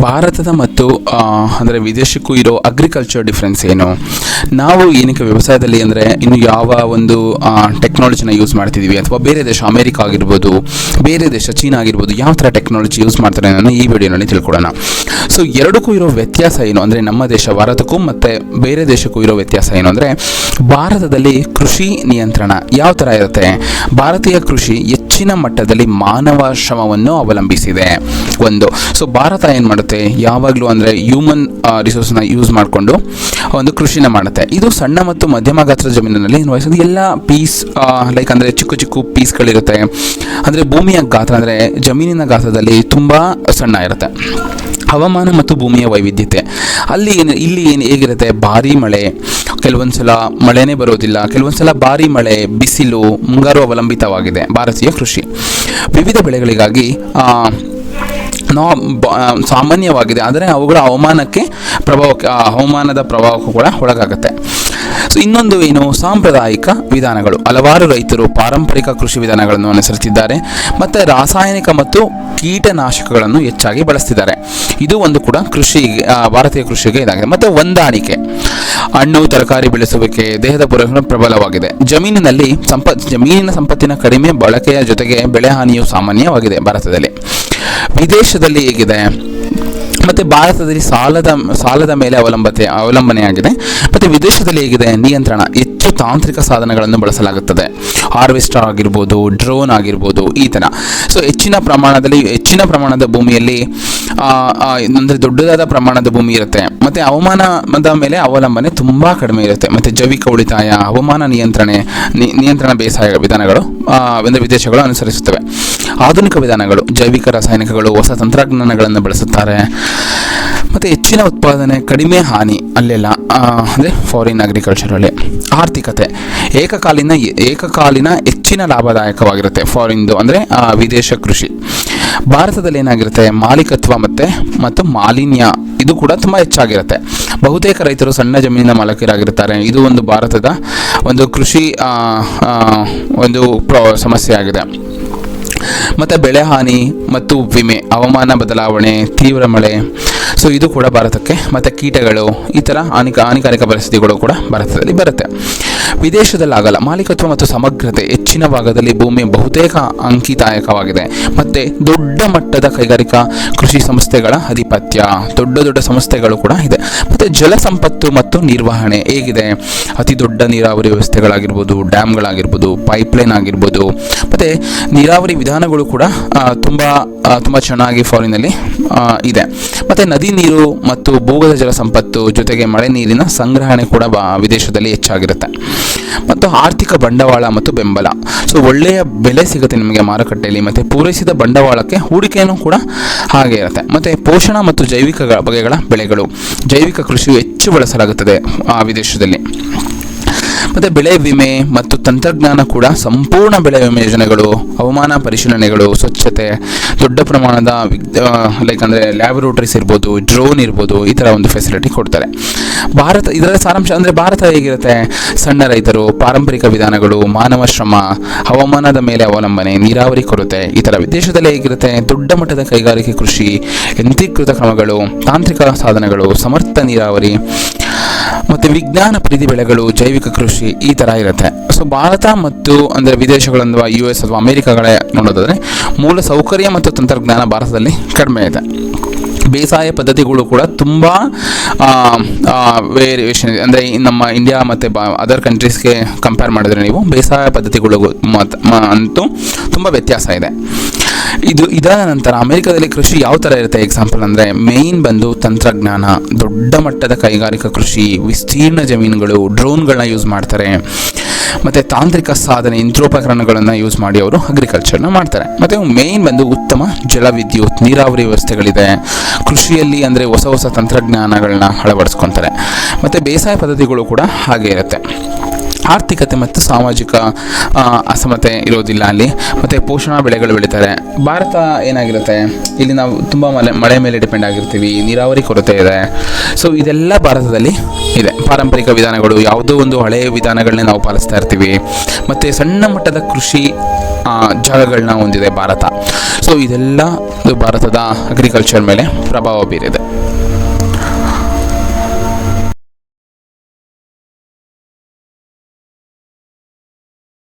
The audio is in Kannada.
ಭಾರತದ ಮತ್ತು ಅಂದರೆ ವಿದೇಶಕ್ಕೂ ಇರೋ ಅಗ್ರಿಕಲ್ಚರ್ ಡಿಫ್ರೆನ್ಸ್ ಏನು? ನಾವು ಏನಕ್ಕೆ ವ್ಯವಸಾಯದಲ್ಲಿ ಅಂದರೆ ಇನ್ನು ಯಾವ ಒಂದು ಟೆಕ್ನಾಲಜಿನ ಯೂಸ್ ಮಾಡ್ತಿದ್ದೀವಿ ಅಥವಾ ಬೇರೆ ದೇಶ, ಅಮೇರಿಕ ಆಗಿರ್ಬೋದು, ಬೇರೆ ದೇಶ, ಚೀನಾ ಆಗಿರ್ಬೋದು, ಯಾವ ಥರ ಟೆಕ್ನಾಲಜಿ ಯೂಸ್ ಮಾಡ್ತಾರೆ ಅನ್ನೋದನ್ನು ಈ ವಿಡಿಯೋನಲ್ಲಿ ತಿಳ್ಕೊಡೋಣ ಸೊ ಎರಡಕ್ಕೂ ಇರೋ ವ್ಯತ್ಯಾಸ ಏನು ಅಂದರೆ ನಮ್ಮ ದೇಶ ಭಾರತಕ್ಕೂ ಮತ್ತು ಬೇರೆ ದೇಶಕ್ಕೂ ಇರೋ ವ್ಯತ್ಯಾಸ ಏನು ಅಂದರೆ ಭಾರತದಲ್ಲಿ ಕೃಷಿ ನಿಯಂತ್ರಣ ಯಾವ ಥರ ಇರುತ್ತೆ? ಭಾರತೀಯ ಕೃಷಿ ಹೆಚ್ಚಿನ ಮಟ್ಟದಲ್ಲಿ ಮಾನವ ಶ್ರಮವನ್ನು ಅವಲಂಬಿಸಿದೆ. ಒಂದು. ಸೊ ಭಾರತ ಏನು ಮಾಡುತ್ತೆ ಯಾವಾಗಲೂ ಅಂದರೆ ಹ್ಯೂಮನ್ ರಿಸೋರ್ಸ್ನ ಯೂಸ್ ಮಾಡಿಕೊಂಡು ಒಂದು ಕೃಷಿನ ಮಾಡುತ್ತೆ. ಇದು ಸಣ್ಣ ಮತ್ತು ಮಧ್ಯಮ ಗಾತ್ರದ ಜಮೀನಿನಲ್ಲಿ ನಿರ್ವಹಿಸೋದು ಎಲ್ಲ ಪೀಸ್ ಲೈಕ್ ಅಂದರೆ ಚಿಕ್ಕ ಚಿಕ್ಕ ಪೀಸ್ಗಳಿರುತ್ತೆ ಅಂದರೆ ಭೂಮಿಯ ಗಾತ್ರ ಅಂದರೆ ಜಮೀನಿನ ಗಾತ್ರದಲ್ಲಿ ತುಂಬ ಸಣ್ಣ ಇರುತ್ತೆ. ಹವಾಮಾನ ಮತ್ತು ಭೂಮಿಯ ವೈವಿಧ್ಯತೆ. ಅಲ್ಲಿ ಏನು, ಇಲ್ಲಿ ಏನು ಹೇಗಿರುತ್ತೆ? ಭಾರಿ ಮಳೆ. ಕೆಲವೊಂದು ಸಲ ಮಳೆನೇ ಬರೋದಿಲ್ಲ. ಕೆಲವೊಂದು ಸಲ ಭಾರಿ ಮಳೆ, ಬಿಸಿಲು, ಮುಂಗಾರು ಅವಲಂಬಿತವಾಗಿದೆ. ಭಾರತೀಯ ಕೃಷಿ. ವಿವಿಧ ಬೆಳೆಗಳಿಗಾಗಿ ನಾ ಸಾಮಾನ್ಯವಾಗಿದೆ. ಆದರೆ ಅವುಗಳ ಹವಾಮಾನಕ್ಕೆ ಪ್ರಭಾವಕ್ಕೆ ಹವಾಮಾನದ ಪ್ರಭಾವಕ್ಕೂ ಕೂಡ ಒಳಗಾಗುತ್ತೆ. ಸೊ ಇನ್ನೊಂದು ಏನು? ಸಾಂಪ್ರದಾಯಿಕ ವಿಧಾನಗಳು. ಹಲವಾರು ರೈತರು ಪಾರಂಪರಿಕ ಕೃಷಿ ವಿಧಾನಗಳನ್ನು ಅನುಸರಿಸಿದ್ದಾರೆ. ಮತ್ತು ರಾಸಾಯನಿಕ ಮತ್ತು ಕೀಟನಾಶಕಗಳನ್ನು ಹೆಚ್ಚಾಗಿ ಬಳಸ್ತಿದ್ದಾರೆ. ಇದು ಒಂದು ಕೂಡ ಕೃಷಿ ಭಾರತೀಯ ಕೃಷಿಗೆ ಇದಾಗಿದೆ. ಮತ್ತು ಹೊಂದಾಣಿಕೆ. ಹಣ್ಣು, ತರಕಾರಿ ಬೆಳೆಸುವಿಕೆ, ದೇಹದ ಪೂರೈಕೆ ಪ್ರಬಲವಾಗಿದೆ. ಜಮೀನಿನಲ್ಲಿ ಸಂಪತ್ ಜಮೀನಿನ ಸಂಪತ್ತಿನ ಕಡಿಮೆ ಬಳಕೆಯ ಜೊತೆಗೆ ಬೆಳೆ ಹಾನಿಯು ಸಾಮಾನ್ಯವಾಗಿದೆ ಭಾರತದಲ್ಲಿ. ವಿದೇಶದಲ್ಲಿ ಹೇಗಿದೆ? ಮತ್ತು ಭಾರತದಲ್ಲಿ ಸಾಲದ ಸಾಲದ ಮೇಲೆ ಅವಲಂಬತೆ ಅವಲಂಬನೆಯಾಗಿದೆ. ಮತ್ತು ವಿದೇಶದಲ್ಲಿ ಹೇಗಿದೆ? ನಿಯಂತ್ರಣ ಹೆಚ್ಚು ತಾಂತ್ರಿಕ ಸಾಧನಗಳನ್ನು ಬಳಸಲಾಗುತ್ತದೆ. ಹಾರ್ವೆಸ್ಟರ್ ಆಗಿರ್ಬೋದು, ಡ್ರೋನ್ ಆಗಿರ್ಬೋದು, ಈ ಥರ ಸೊ ಹೆಚ್ಚಿನ ಪ್ರಮಾಣದಲ್ಲಿ, ಹೆಚ್ಚಿನ ಪ್ರಮಾಣದ ಭೂಮಿಯಲ್ಲಿ ಅಂದರೆ ದೊಡ್ಡದಾದ ಪ್ರಮಾಣದ ಭೂಮಿ ಇರುತ್ತೆ. ಮತ್ತು ಹವಾಮಾನದ ಮೇಲೆ ಅವಲಂಬನೆ ತುಂಬ ಕಡಿಮೆ ಇರುತ್ತೆ. ಮತ್ತು ಜೈವಿಕ ಉಳಿತಾಯ, ಹವಾಮಾನ ನಿಯಂತ್ರಣೆ ನಿಯಂತ್ರಣ ಬೇಸಾಯ ವಿಧಾನಗಳು ಅಂದರೆ ವಿದೇಶಗಳು ಅನುಸರಿಸುತ್ತವೆ. ಆಧುನಿಕ ವಿಧಾನಗಳು, ಜೈವಿಕ ರಾಸಾಯನಿಕಗಳು, ಹೊಸ ತಂತ್ರಜ್ಞಾನಗಳನ್ನು ಬಳಸುತ್ತಾರೆ. ಮತ್ತು ಹೆಚ್ಚಿನ ಉತ್ಪಾದನೆ, ಕಡಿಮೆ ಹಾನಿ ಅಲ್ಲೆಲ್ಲ ಅಂದರೆ ಫಾರಿನ್ ಅಗ್ರಿಕಲ್ಚರಲ್ಲಿ ಆರ್ಥಿಕತೆ, ಏಕಕಾಲೀನ ಏಕಕಾಲೀನ ಹೆಚ್ಚಿನ ಲಾಭದಾಯಕವಾಗಿರುತ್ತೆ ಫಾರಿನ್ದು ಅಂದರೆ ವಿದೇಶ ಕೃಷಿ. ಭಾರತದಲ್ಲಿ ಏನಾಗಿರುತ್ತೆ, ಮಾಲೀಕತ್ವ ಮತ್ತು ಮತ್ತು ಮಾಲಿನ್ಯ, ಇದು ಕೂಡ ತುಂಬ ಹೆಚ್ಚಾಗಿರುತ್ತೆ. ಬಹುತೇಕ ರೈತರು ಸಣ್ಣ ಜಮೀನಿನ ಮಾಲಕರಾಗಿರ್ತಾರೆ ಇದು ಒಂದು ಭಾರತದ ಒಂದು ಕೃಷಿ ಒಂದು ಸಮಸ್ಯೆ ಆಗಿದೆ. ಮತ್ತು ಬೆಳೆ ಹಾನಿ ಮತ್ತು ವಿಮೆ, ಹವಾಮಾನ ಬದಲಾವಣೆ, ತೀವ್ರ ಮಳೆ ಸೊ ಇದು ಕೂಡ ಭಾರತಕ್ಕೆ, ಮತ್ತು ಕೀಟಗಳು, ಈ ಥರ ಹಾನಿಕ ಹಾನಿಕಾರಿಕ ಪರಿಸ್ಥಿತಿಗಳು ಕೂಡ ಭಾರತದಲ್ಲಿ ಬರುತ್ತೆ. ವಿದೇಶದಲ್ಲಿ ಆಗಲ್ಲ ಮಾಲೀಕತ್ವ ಮತ್ತು ಸಮಗ್ರತೆ ಹೆಚ್ಚಿನ ಭಾಗದಲ್ಲಿ ಭೂಮಿ ಬಹುತೇಕ ಅಂಕಿತಾಯಕವಾಗಿದೆ. ಮತ್ತು ದೊಡ್ಡ ಮಟ್ಟದ ಕೈಗಾರಿಕಾ ಕೃಷಿ ಸಂಸ್ಥೆಗಳ ಆಧಿಪತ್ಯ ದೊಡ್ಡ ದೊಡ್ಡ ಸಂಸ್ಥೆಗಳು ಕೂಡ ಇದೆ. ಮತ್ತು ಜಲ ಸಂಪತ್ತು ಮತ್ತು ನಿರ್ವಹಣೆ ಹೇಗಿದೆ? ಅತಿ ದೊಡ್ಡ ನೀರಾವರಿ ವ್ಯವಸ್ಥೆಗಳಾಗಿರ್ಬೋದು, ಡ್ಯಾಮ್ಗಳಾಗಿರ್ಬೋದು, ಪೈಪ್ಲೈನ್ ಆಗಿರ್ಬೋದು, ಮತ್ತು ನೀರಾವರಿ ವಿಧಾನಗಳು ಕೂಡ ತುಂಬ ತುಂಬ ಚೆನ್ನಾಗಿ ಫಾರಿನಲ್ಲಿ ಇದೆ. ಮತ್ತು ನದಿ ನೀರು ಮತ್ತು ಭೂಗತ ಜಲ ಸಂಪತ್ತು ಜೊತೆಗೆ ಮಳೆ ನೀರಿನ ಸಂಗ್ರಹಣೆ ಕೂಡ ವಿದೇಶದಲ್ಲಿ ಹೆಚ್ಚಾಗಿರುತ್ತೆ. ಮತ್ತು ಆರ್ಥಿಕ ಬಂಡವಾಳ ಮತ್ತು ಬೆಂಬಲ. ಸೊ ಒಳ್ಳೆಯ ಬೆಲೆ ಸಿಗುತ್ತೆ ನಿಮಗೆ ಮಾರುಕಟ್ಟೆಯಲ್ಲಿ, ಮತ್ತು ಪೂರೈಸಿದ ಬಂಡವಾಳಕ್ಕೆ ಹೂಡಿಕೆಯೂ ಕೂಡ ಹಾಗೆ ಇರುತ್ತೆ. ಮತ್ತು ಪೋಷಣ ಮತ್ತು ಜೈವಿಕ ಬಗೆಗಳ ಬೆಳೆಗಳು. ಜೈವಿಕ ಕೃಷಿಯು ಹೆಚ್ಚು ಬಳಸಲಾಗುತ್ತದೆ ಆ ವಿದೇಶದಲ್ಲಿ. ಮತ್ತು ಬೆಳೆ ವಿಮೆ ಮತ್ತು ತಂತ್ರಜ್ಞಾನ ಕೂಡ ಸಂಪೂರ್ಣ ಬೆಳೆ ವಿಮೆ ಯೋಜನೆಗಳು, ಹವಾಮಾನ ಪರಿಶೀಲನೆಗಳು, ಸ್ವಚ್ಛತೆ, ದೊಡ್ಡ ಪ್ರಮಾಣದ ಲೈಕ್ ಅಂದರೆ ಲ್ಯಾಬೊರೇಟರೀಸ್ ಇರ್ಬೋದು ಡ್ರೋನ್ ಇರ್ಬೋದು, ಈ ಥರ ಒಂದು ಫೆಸಿಲಿಟಿ ಕೊಡ್ತಾರೆ. ಭಾರತ ಇದರ ಸಾರಾಂಶ ಅಂದರೆ ಭಾರತ ಹೇಗಿರುತ್ತೆ? ಸಣ್ಣ ರೈತರು, ಪಾರಂಪರಿಕ ವಿಧಾನಗಳು, ಮಾನವ ಶ್ರಮ, ಹವಾಮಾನದ ಮೇಲೆ ಅವಲಂಬನೆ, ನೀರಾವರಿ ಕೊರತೆ, ಈ ಥರ ವಿದೇಶದಲ್ಲಿ ಹೇಗಿರುತ್ತೆ? ದೊಡ್ಡ ಮಟ್ಟದ ಕೈಗಾರಿಕೆ ಕೃಷಿ, ಯಂತ್ರೀಕೃತ ಕ್ರಮಗಳು, ತಾಂತ್ರಿಕ ಸಾಧನಗಳು, ಸಮರ್ಥ ನೀರಾವರಿ ಮತ್ತು ವಿಜ್ಞಾನ ಪ್ರೀತಿ ಬೆಳೆಗಳು, ಜೈವಿಕ ಕೃಷಿ ಈ ಥರ ಇರುತ್ತೆ. ಸೊ ಭಾರತ ಮತ್ತು ಅಂದರೆ ವಿದೇಶಗಳಂದು ಯು ಎಸ್ ಅಥವಾ ಅಮೇರಿಕಾಗಳೇ ನೋಡೋದಾದರೆ ಮೂಲ ಸೌಕರ್ಯ ಮತ್ತು ತಂತ್ರಜ್ಞಾನ ಭಾರತದಲ್ಲಿ ಕಡಿಮೆ ಇದೆ. ಬೇಸಾಯ ಪದ್ಧತಿಗಳು ಕೂಡ ತುಂಬ ವೇರಿಯೇಷನ್ ಅಂದರೆ ನಮ್ಮ ಇಂಡಿಯಾ ಮತ್ತು ಬಾ ಅದರ್ ಕಂಟ್ರೀಸ್ಗೆ ಕಂಪೇರ್ ಮಾಡಿದ್ರೆ ನೀವು ಬೇಸಾಯ ಪದ್ಧತಿಗಳಿಗೂ ಮತ್ತು ಅಂತೂ ತುಂಬ ವ್ಯತ್ಯಾಸ ಇದೆ. ಇದು ಇದಾದ ನಂತರ ಅಮೆರಿಕದಲ್ಲಿ ಕೃಷಿ ಯಾವ ಥರ ಇರುತ್ತೆ? ಎಕ್ಸಾಂಪಲ್ ಅಂದರೆ ಮೇಯ್ನ್ ಬಂದು ತಂತ್ರಜ್ಞಾನ. ದೊಡ್ಡ ಮಟ್ಟದ ಕೈಗಾರಿಕಾ ಕೃಷಿ, ವಿಸ್ತೀರ್ಣ ಜಮೀನುಗಳು ಡ್ರೋನ್ಗಳನ್ನ ಯೂಸ್ ಮಾಡ್ತಾರೆ. ಮತ್ತು ತಾಂತ್ರಿಕ ಸಾಧನೆ, ಯಂತ್ರೋಪಕರಣಗಳನ್ನು ಯೂಸ್ ಮಾಡಿ ಅವರು ಅಗ್ರಿಕಲ್ಚರ್ನ ಮಾಡ್ತಾರೆ. ಮತ್ತು ಮೇಯ್ನ್ ಬಂದು ಉತ್ತಮ ಜಲವಿದ್ಯುತ್ ನೀರಾವರಿ ವ್ಯವಸ್ಥೆಗಳಿದೆ. ಕೃಷಿಯಲ್ಲಿ ಅಂದರೆ ಹೊಸ ಹೊಸ ತಂತ್ರಜ್ಞಾನಗಳನ್ನ ಅಳವಡಿಸ್ಕೊತಾರೆ. ಮತ್ತು ಬೇಸಾಯ ಪದ್ಧತಿಗಳು ಕೂಡ ಹಾಗೆ ಇರುತ್ತೆ. ಆರ್ಥಿಕತೆ ಮತ್ತು ಸಾಮಾಜಿಕ ಅಸಮತೆ ಇರೋದಿಲ್ಲ ಅಲ್ಲಿ. ಮತ್ತು ಪೋಷಣಾ ಬೆಳೆಗಳು ಬೆಳೀತಾರೆ. ಭಾರತ ಏನಾಗಿರುತ್ತೆ? ಇಲ್ಲಿ ನಾವು ತುಂಬ ಮಳೆ ಮಳೆ ಮೇಲೆ ಡಿಪೆಂಡ್ ಆಗಿರ್ತೀವಿ, ನೀರಾವರಿ ಕೊರತೆ ಇದೆ. ಸೊ ಇದೆಲ್ಲ ಭಾರತದಲ್ಲಿ ಇದೆ. ಪಾರಂಪರಿಕ ವಿಧಾನಗಳು, ಯಾವುದೋ ಒಂದು ಹಳೆಯ ವಿಧಾನಗಳನ್ನೇ ನಾವು ಪಾಲಿಸ್ತಾ ಇರ್ತೀವಿ. ಮತ್ತು ಸಣ್ಣ ಮಟ್ಟದ ಕೃಷಿ ಜಾಗಗಳನ್ನ ಹೊಂದಿದೆ ಭಾರತ. ಸೊ ಇದೆಲ್ಲ ಭಾರತದ ಅಗ್ರಿಕಲ್ಚರ್ ಮೇಲೆ ಪ್ರಭಾವ ಬೀರಿದೆ.